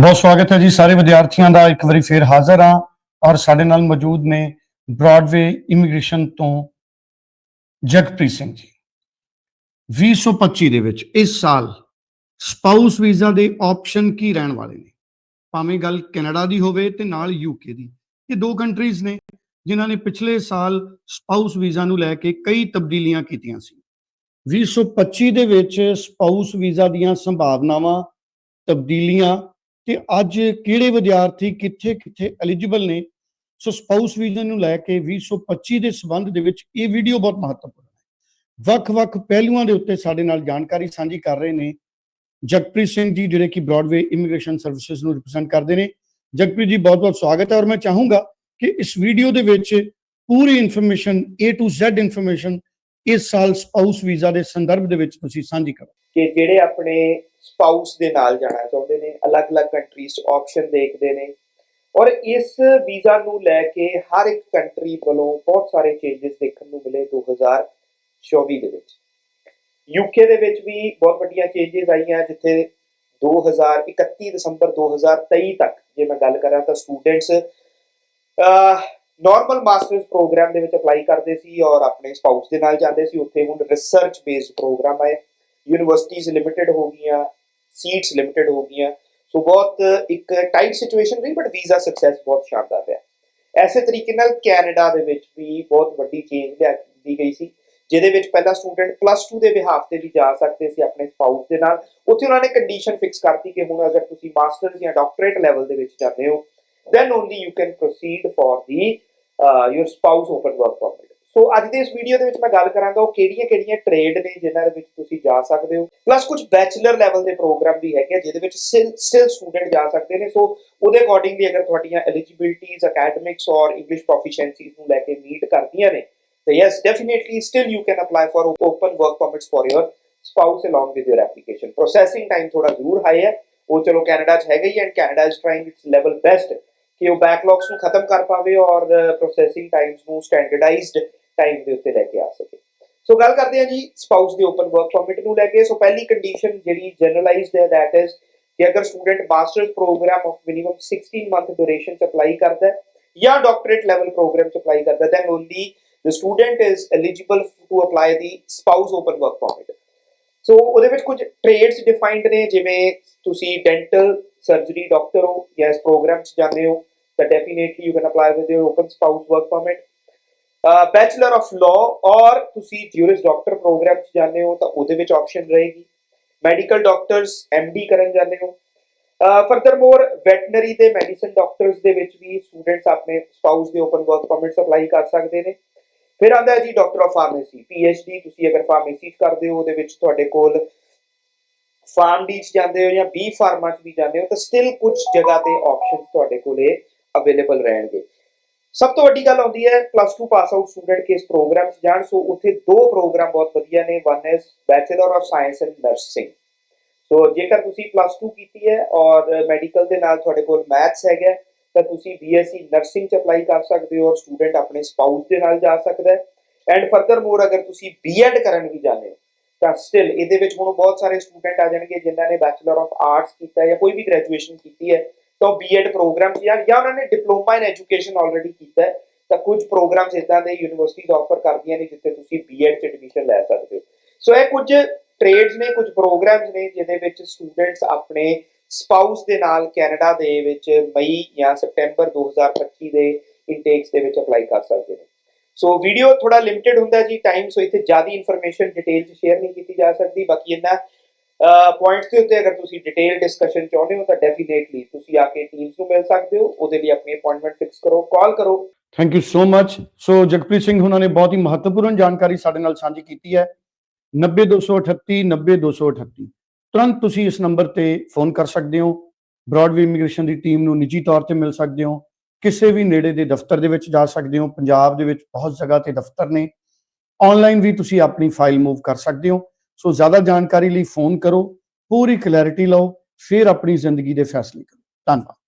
ਬਹੁਤ ਸਵਾਗਤ ਹੈ ਜੀ ਸਾਰੇ ਵਿਦਿਆਰਥੀਆਂ ਦਾ। ਇੱਕ ਵਾਰੀ ਫੇਰ ਹਾਜ਼ਰ ਹਾਂ ਔਰ ਸਾਡੇ ਨਾਲ ਮੌਜੂਦ ਨੇ ਬ੍ਰਾਡਵੇ ਇਮੀਗ੍ਰੇਸ਼ਨ ਤੋਂ ਜਗਪ੍ਰੀਤ ਸਿੰਘ ਜੀ। 2025 ਦੇ ਵਿੱਚ ਇਸ ਸਾਲ ਸਪਾਊਸ ਵੀਜ਼ਾ ਦੇ ਆਪਸ਼ਨ ਕੀ ਰਹਿਣ ਵਾਲੇ ਨੇ? ਭਾਵੇਂ ਗੱਲ ਕੈਨੇਡਾ ਦੀ ਹੋਵੇ ਤੇ ਨਾਲ ਯੂਕੇ ਦੀ। ਇਹ ਦੋ ਕੰਟਰੀਜ਼ ਨੇ ਜਿਨ੍ਹਾਂ ਨੇ ਪਿਛਲੇ ਸਾਲ ਸਪਾਊਸ ਵੀਜ਼ਾ ਨੂੰ ਲੈ ਕੇ ਕਈ ਤਬਦੀਲੀਆਂ ਕੀਤੀਆਂ ਸੀ। 2025 ਦੇ ਵਿੱਚ ਸਪਾਊਸ ਵੀਜ਼ਾ ਦੀਆਂ ਸੰਭਾਵਨਾਵਾਂ, ਤਬਦੀਲੀਆਂ ਤੇ ਅੱਜ ਕਿਹੜੇ ਵਿਦਿਆਰਥੀ ਕਿੱਥੇ ਕਿੱਥੇ ਐਲੀਜੀਬਲ ਨੇ? ਸੋ ਸਪਾਊਸ ਵੀਜ਼ਾ ਨੂੰ ਲੈ ਕੇ 2025 ਦੇ ਸਬੰਧ ਦੇ ਵਿੱਚ ਇਹ ਵੀਡੀਓ ਬਹੁਤ ਮਹੱਤਵਪੂਰਨ ਹੈ। ਵੱਖ-ਵੱਖ ਪਹਿਲੂਆਂ ਦੇ ਉੱਤੇ ਸਾਡੇ ਨਾਲ ਜਾਣਕਾਰੀ ਸਾਂਝੀ ਕਰ ਰਹੇ ਨੇ ਜਗਪ੍ਰੀਤ ਸਿੰਘ ਜੀ, ਜਿਹੜੇ ਕਿ ਬ੍ਰਾਡਵੇ ਇਮੀਗ੍ਰੇਸ਼ਨ ਸਰਵਿਸਿਜ਼ ਨੂੰ ਰਿਪਰੈਜ਼ੈਂਟ ਕਰਦੇ ਨੇ। ਜਗਪ੍ਰੀਤ ਜੀ ਬਹੁਤ-ਬਹੁਤ ਸਵਾਗਤ ਹੈ ਔਰ ਮੈਂ ਚਾਹੂੰਗਾ ਕਿ ਇਸ ਵੀਡੀਓ ਦੇ ਵਿੱਚ ਪੂਰੀ information A to Z information ਇਸ ਸਾਲ ਸਪਾਊਸ ਵੀਜ਼ਾ ਦੇ ਸੰਦਰਭ ਦੇ ਵਿੱਚ ਤੁਸੀਂ ਸਾਂਝੀ ਕਰੋ। ਕਿ ਜਿਹੜੇ ਆਪਣੇ ਸਪਾਊਸ ਦੇ ਨਾਲ ਜਾਣਾ ਚਾਹੁੰਦੇ ਨੇ, ਅਲੱਗ-ਅਲੱਗ ਕੰਟਰੀਜ਼ 'ਚ ਆਪਸ਼ਨ ਦੇਖਦੇ ਨੇ ਔਰ ਇਸ ਵੀਜ਼ਾ ਨੂੰ ਲੈ ਕੇ ਹਰ ਇੱਕ ਕੰਟਰੀ ਵੱਲੋਂ ਬਹੁਤ ਸਾਰੇ ਚੇਂਜਸ ਦੇਖਣ ਨੂੰ ਮਿਲੇ 2024 ਦੇ ਵਿੱਚ। ਯੂਕੇ ਦੇ ਵਿੱਚ ਵੀ ਬਹੁਤ ਵੱਡੀਆਂ ਚੇਂਜਸ ਆਈਆਂ, ਜਿੱਥੇ 2031 ਦਸੰਬਰ 2023 ਤੱਕ ਜੇ ਮੈਂ ਗੱਲ ਕਰਾਂ ਤਾਂ ਸਟੂਡੈਂਟਸ ਨਾਰਮਲ ਮਾਸਟਰਸ ਪ੍ਰੋਗਰਾਮ ਦੇ ਵਿੱਚ ਅਪਲਾਈ ਕਰਦੇ ਸੀ ਔਰ ਆਪਣੇ ਸਪਾਊਸ ਦੇ ਨਾਲ ਜਾਂਦੇ ਸੀ। ਉੱਥੇ ਹੁਣ ਰਿਸਰਚ ਬੇਸਡ ਪ੍ਰੋਗਰਾਮ ਆਏ ਯੂਨੀਵਰਸਿਟੀਆਂ ਲਿਮਿਟਿਡ ਹੋ ਗਈਆਂ ਸੀਟਸ ਲਿਮਿਟਿਡ ਹੋ ਗਈਆਂ। ਸੋ ਬਹੁਤ ਇੱਕ ਟਾਈਟ ਸਿਚੁਏਸ਼ਨ ਰਹੀ ਬਟ ਵੀਜ਼ਾ ਸਕਸੈਸ ਬਹੁਤ ਸ਼ਾਨਦਾਰ ਰਿਹਾ। ਐਸੇ ਤਰੀਕੇ ਨਾਲ ਕੈਨੇਡਾ ਦੇ ਵਿੱਚ ਵੀ ਬਹੁਤ ਵੱਡੀ ਚੇਂਜ ਲਿਆਂਦੀ ਗਈ ਸੀ ਜਿਹਦੇ ਵਿੱਚ ਪਹਿਲਾਂ ਸਟੂਡੈਂਟ ਪਲੱਸ 2 ਦੇ ਬਿਹਾਫ ਤੇ ਵੀ ਜਾ ਸਕਦੇ ਸੀ ਆਪਣੇ ਸਪਾਊਸ ਦੇ ਨਾਲ। ਉੱਥੇ ਉਹਨਾਂ ਨੇ ਕੰਡੀਸ਼ਨ ਫਿਕਸ ਕਰਤੀ ਕਿ ਹੁਣ ਅਗਰ ਤੁਸੀਂ ਮਾਸਟਰਸ ਜਾਂ ਡਾਕਟਰੇਟ ਲੈਵਲ ਦੇ ਵਿੱਚ ਜਾਂਦੇ ਹੋ then only you can proceed for the uh, your spouse open work permit ਸੋ ਅੱਜ ਦੀ ਇਸ ਵੀਡੀਓ ਦੇ ਵਿੱਚ ਮੈਂ ਗੱਲ ਕਰਾਂਗਾ ਉਹ ਕਿਹੜੀਆਂ-ਕਿਹੜੀਆਂ ਟ੍ਰੇਡ ਨੇ ਜਿਨ੍ਹਾਂ ਦੇ ਵਿੱਚ ਤੁਸੀਂ ਜਾ ਸਕਦੇ ਹੋ। ਪਲੱਸ ਕੁਝ ਬੈਚਲਰ ਲੈਵਲ ਦੇ ਪ੍ਰੋਗਰਾਮ ਵੀ ਹੈਗੇ ਜਿਹਦੇ ਵਿੱਚ ਸਟਿਲ ਸਟੂਡੈਂਟ ਜਾ ਸਕਦੇ ਨੇ। ਸੋ ਉਹਦੇ ਅਕੋਰਡਿੰਗਲੀ ਅਗਰ ਤੁਹਾਡੀਆਂ ਐਲੀਜੀਬਿਲਟੀਜ਼ ਅਕੈਡਮਿਕਸ ਔਰ ਇੰਗਲਿਸ਼ ਪ੍ਰੋਫੀਸ਼ੀਐਂਸੀਜ਼ ਨੂੰ ਲੈ ਕੇ ਮੀਟ ਕਰਦੀਆਂ ਨੇ, ਤਾਂ yes definitely still you can apply for open work permits for your spouse along with your application processing time ਥੋੜਾ ਜ਼ਰੂਰ ਹਾਈ ਹੈ। ਉਹ ਚਲੋ ਕੈਨੇਡਾ 'ਚ ਹੈਗਾ ਹੀ and Canada is trying its level best ਕਿ ਉਹ ਬੈਕਲੌਗਸ ਨੂੰ ਖਤਮ ਕਰ ਪਾਵੇ ਔਰ ਪ੍ਰੋਸੈਸਿੰਗ ਟਾਈਮਸ ਨੂੰ ਸਟੈਂਡਰਡਾਈਜ਼ਡ ਟਾਈਮ ਦੇ ਉੱਤੇ ਲੈ ਕੇ ਆ ਸਕੇ। ਸੋ ਗੱਲ ਕਰਦੇ ਹਾਂ ਜੀ ਸਪਾਊਸ ਦੇ ਓਪਨ ਵਰਕ ਪਰਮਿਟ ਨੂੰ ਲੈ ਕੇ। ਸੋ ਪਹਿਲੀ ਕੰਡੀਸ਼ਨ ਜਿਹੜੀ ਜਨਰਲਾਈਜ਼ਡ ਹੈ ਥੈਟ ਇਜ਼ ਕਿ ਅਗਰ student masters programme of minimum 16 month duration ਚ ਅਪਲਾਈ ਕਰਦਾ ਹੈ ਜਾਂ ਡਾਕਟਰੇਟ ਲੈਵਲ ਪ੍ਰੋਗਰਾਮ ਚ ਅਪਲਾਈ ਕਰਦਾ then only the student is eligible to apply the spouse open work permit so ਉਹਦੇ ਵਿੱਚ ਕੁਝ ਟ੍ਰੇਡਸ ਡਿਫਾਈਨਡ ਨੇ, ਜਿਵੇਂ ਤੁਸੀਂ ਡੈਂਟਲ ਸਰਜਰੀ ਡਾਕਟਰ ਹੋ ਜਾਂ ਇਸ ਪ੍ਰੋਗਰਾਮ 'ਚ ਜਾਂਦੇ ਹੋ, ਤਾਂ definitely you can apply with your open spouse work permit bachelor of law or ਤੁਸੀਂ ਜੂਰਿਸ ਡਾਕਟਰ ਪ੍ਰੋਗਰਾਮ 'ਚ ਜਾਂਦੇ ਹੋ ਤਾਂ ਉਹਦੇ ਵਿੱਚ ਆਪਸ਼ਨ ਰਹੇਗੀ। ਮੈਡੀਕਲ ਡਾਕਟਰਸ ਐਮਡੀ ਕਰਨ ਜਾਂਦੇ ਹੋ। ਫਰਦਰਮੋਰ ਵੈਟਨਰੀ ਤੇ ਮੈਡੀਸਨ ਡਾਕਟਰਸ ਦੇ ਵਿੱਚ ਵੀ ਸਟੂਡੈਂਟਸ ਆਪਣੇ ਸਪਾਊਸ ਦੇ ਓਪਨ ਵਰਕ ਪਰਮਿਟਸ ਅਪਲਾਈ ਕਰ ਸਕਦੇ ਨੇ। ਫਿਰ ਆਉਂਦਾ ਜੀ ਡਾਕਟਰ ਆਫ ਫਾਰਮੇਸੀ ਪੀਐਚਡੀ ਤੁਸੀਂ ਅਗਰ ਫਾਰਮੇਸੀ ਚ ਕਰਦੇ ਹੋ, ਉਹਦੇ ਵਿੱਚ ਤੁਹਾਡੇ ਕੋਲ ਫਾਰਮ ਡੀ ਚ ਜਾਂਦੇ ਹੋ ਜਾਂ ਬੀ ਫਾਰਮਾ ਚ ਵੀ ਜਾਂਦੇ ਹੋ, ਤਾਂ ਸਟਿਲ ਕੁਝ ਜਗ੍ਹਾ ਤੇ ਆਪਸ਼ਨਸ ਤੁਹਾਡੇ ਕੋਲੇ ਅਵੇਲੇਬਲ ਰਹਿਣਗੇ। ਸਭ ਤੋਂ ਵੱਡੀ ਗੱਲ ਆਉਂਦੀ ਹੈ ਪਲੱਸ 2 ਪਾਸ ਆਊਟ ਸਟੂਡੈਂਟ ਕੇ ਪ੍ਰੋਗਰਾਮ 'ਚ ਜਾਣ ਸੋ ਉੱਥੇ ਦੋ ਪ੍ਰੋਗਰਾਮ ਬਹੁਤ ਵਧੀਆ ਨੇ one is bachelor of science and nursing so ਜੇਕਰ ਤੁਸੀਂ ਪਲੱਸ 2 ਕੀਤੀ ਹੈ ਔਰ ਮੈਡੀਕਲ ਦੇ ਨਾਲ ਤੁਹਾਡੇ ਕੋਲ ਮੈਥਸ ਹੈਗਾ, ਤਾਂ ਤੁਸੀਂ ਬੀਐਸਸੀ ਨਰਸਿੰਗ ਚ ਅਪਲਾਈ ਕਰ ਸਕਦੇ ਹੋ ਔਰ ਸਟੂਡੈਂਟ ਆਪਣੇ ਸਪਾਊਸ ਦੇ ਨਾਲ ਜਾ ਸਕਦਾ ਹੈ। ਐਂਡ ਫਰਦਰ ਮੋਰ ਅਗਰ ਤੁਸੀਂ ਬੀਐਡ ਕਰਨ ਵੀ ਜਾਂਦੇ ਹੋ, ਤਾਂ ਸਟਿਲ ਇਹਦੇ ਵਿੱਚ ਹੁਣ ਬਹੁਤ ਸਾਰੇ ਸਟੂਡੈਂਟ ਆ ਜਾਣਗੇ ਜਿਨ੍ਹਾਂ ਨੇ ਬੈਚਲਰ ਆਫ ਆਰਟਸ ਕੀਤਾ ਹੈ ਜਾਂ ਕੋਈ ਵੀ ਗ੍ਰੈਜੂਏਸ਼ਨ ਕੀਤੀ ਹੈ। ਤਾਂ ਉਹ ਬੀਐਡ ਪ੍ਰੋਗਰਾਮ ਜਾਂ ਜਾਂ ਉਹਨਾਂ ਨੇ ਡਿਪਲੋਮਾ ਇਨ ਐਜੂਕੇਸ਼ਨ ਆਲਰੇਡੀ ਕੀਤਾ ਹੈ, ਤਾਂ ਕੁਝ ਪ੍ਰੋਗਰਾਮਸ ਇਦਾਂ ਦੇ ਯੂਨੀਵਰਸਿਟੀਜ਼ ਆਫਰ ਕਰਦੀਆਂ ਨੇ ਜਿੱਥੇ ਤੁਸੀਂ ਬੀਐਡ ਚ ਐਡਮਿਸ਼ਨ ਲੈ ਸਕਦੇ ਹੋ। ਸੋ ਇਹ ਕੁਝ ਟ੍ਰੇਡਸ ਨੇ, ਕੁਝ ਪ੍ਰੋਗਰਾਮਸ ਨੇ ਜਿਹਦੇ ਵਿੱਚ ਸਟੂਡੈਂਟਸ ਆਪਣੇ ਸਪਾਊਸ ਦੇ ਨਾਲ ਕੈਨੇਡਾ ਦੇ ਵਿੱਚ ਮਈ ਜਾਂ ਸਪਟੈਂਬਰ 2025 ਦੇ ਇਨਟੇਕਸ ਦੇ ਵਿੱਚ ਅਪਲਾਈ ਕਰ ਸਕਦੇ ਨੇ। ਸੋ ਵੀਡੀਓ ਥੋੜਾ ਲਿਮਿਟਿਡ ਹੁੰਦਾ ਜੀ ਟਾਈਮ ਸੋ ਇੱਥੇ ਜ਼ਿਆਦਾ ਇਨਫੋਰਮੇਸ਼ਨ ਡਿਟੇਲ ਚ ਸ਼ੇਅਰ ਨਹੀਂ ਕੀਤੀ ਜਾ ਸਕਦੀ। ਬਾਕੀ ਇਹਨਾਂ ਪੁਆਇੰਟਸ ਦੇ ਉੱਤੇ ਅਗਰ ਤੁਸੀਂ ਡਿਟੇਲ ਡਿਸਕਸ਼ਨ ਚਾਹੁੰਦੇ ਹੋ ਤਾਂ ਡੈਫੀਨੇਟਲੀ ਤੁਸੀਂ ਆ ਕੇ ਟੀਮਸ ਨੂੰ ਮਿਲ ਸਕਦੇ ਹੋ, ਉਹਦੇ ਲਈ ਆਪਣੀ ਅਪਾਇੰਟਮੈਂਟ ਫਿਕਸ ਕਰੋ ਕਾਲ ਕਰੋ। Thank you so much so Jagpreet Singh ਉਹਨਾਂ ਨੇ ਬਹੁਤ ਹੀ ਮਹੱਤਵਪੂਰਨ ਜਾਣਕਾਰੀ ਸਾਡੇ ਨਾਲ ਸਾਂਝੀ ਕੀਤੀ ਹੈ। 90238 90238 ਤੁਰੰਤ ਤੁਸੀਂ ਇਸ ਨੰਬਰ ਤੇ ਫੋਨ ਕਰ ਸਕਦੇ ਹੋ। ਬ੍ਰਾਡਵੇ ਇਮੀਗ੍ਰੇਸ਼ਨ ਦੀ ਟੀਮ ਨੂੰ ਨਿੱਜੀ ਤੌਰ ਤੇ ਮਿਲ ਸਕਦੇ ਹੋ। ਕਿਸੇ ਵੀ ਨੇੜੇ ਦੇ ਦਫ਼ਤਰ ਦੇ ਵਿੱਚ ਜਾ ਸਕਦੇ ਹੋ। ਪੰਜਾਬ ਦੇ ਵਿੱਚ ਬਹੁਤ ਜਗ੍ਹਾ ਤੇ ਦਫ਼ਤਰ ਨੇ। ਆਨਲਾਈਨ ਵੀ ਤੁਸੀਂ ਆਪਣੀ ਫਾਈਲ ਮੂਵ ਕਰ ਸਕਦੇ ਹੋ। ਸੋ ਜ਼ਿਆਦਾ ਜਾਣਕਾਰੀ ਲਈ ਫੋਨ ਕਰੋ, ਪੂਰੀ ਕਲੈਰਿਟੀ ਲਓ, ਫਿਰ ਆਪਣੀ ਜ਼ਿੰਦਗੀ ਦੇ ਫੈਸਲੇ ਕਰੋ। ਧੰਨਵਾਦ।